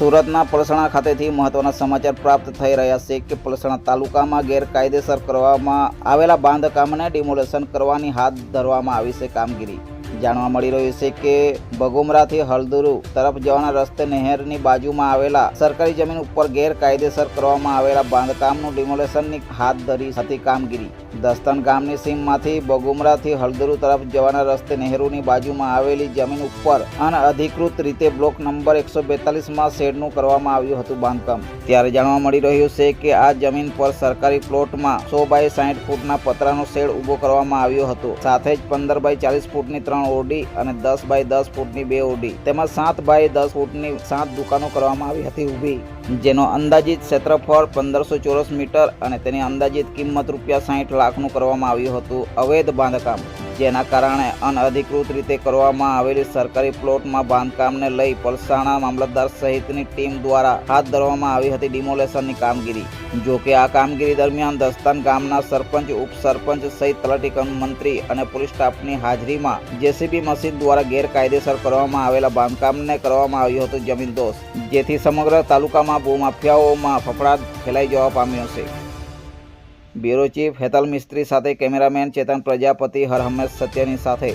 સુરતના પલસણા ખાતેથી મહત્વના સમાચાર પ્રાપ્ત થઈ રહ્યા છે કે પલસણા તાલુકામાં ગેરકાયદેસર કરવામાં આવેલા બાંધકામને ડિમોલેશન કરવાની હાથ ધરવામાં આવી છે કામગીરી. જાણવા મળી રહ્યું છે કે બગુમરાથી હળદુરુ તરફ જવાના રસ્તે નહેરની બાજુમાં આવેલા સરકારી જમીન ઉપર ગેરકાયદેસર કરવામાં આવેલા બાંધકામનું ડિમોલેશનની હાથ ધરી હતી કામગીરી. દસ્તન ગામની સીમમાંથી બગુમરાથી હળદરુ તરફ જવાના રસ્તે નહેરુની બાજુમાં આવેલી જમીન ઉપર અનઅધિકૃત રીતે બ્લોક નંબર એકસો બેતાલીસમાં શેડનું કરવામાં આવ્યું હતું બાંધકામ. ત્યારે જાણવા મળી રહ્યું છે કે આ જમીન પર સરકારી પ્લોટમાં સો બાય સાઠ ફૂટના પતરાનો શેડ ઊભો કરવામાં આવ્યો હતો. સાથે જ પંદર બાય ચાલીસ ફૂટની ત્રણ ઓરડી અને દસ બાય દસ ફૂટની બે ઓરડી તેમજ સાત બાય દસ ફૂટની સાત દુકાનો કરવામાં આવી હતી ઊભી. જેનો અંદાજિત ક્ષેત્રફળ પંદરસો ચોરસ મીટર અને તેની અંદાજિત કિંમત રૂપિયા સાઠ લાખનું કરવામાં આવ્યું હતું અવૈધ બાંધકામ, જેના કારણે અનઅધિકૃત રીતે કરવામાં આવેલી સરકારી પ્લોટમાં બાંધકામને લઈ પલસાણા મામલતદાર સહિતની ટીમ દ્વારા હાથ ધરવામાં આવી હતી ડિમોલેશનની કામગીરી. જો કે આ કામગીરી દરમિયાન દસ્તાન ગામના સરપંચ, ઉપસરપંચ સહિત તલાટી મંત્રી અને પોલીસ સ્ટાફની હાજરીમાં જેસીબી મશીન દ્વારા ગેરકાયદેસર કરવામાં આવેલા બાંધકામને કરવામાં આવ્યું હતું જમીનદોષ જેથી સમગ્ર તાલુકામાં ભૂમાફિયાઓમાં ફફડાટ ફેલાઈ જવા પામ્યો છે. બ્યુરો ચીફ હેતલ મિસ્ત્રી સાથે કેમેરામેન ચેતન પ્રજાપતિ હર હંમેશ સત્યની સાથે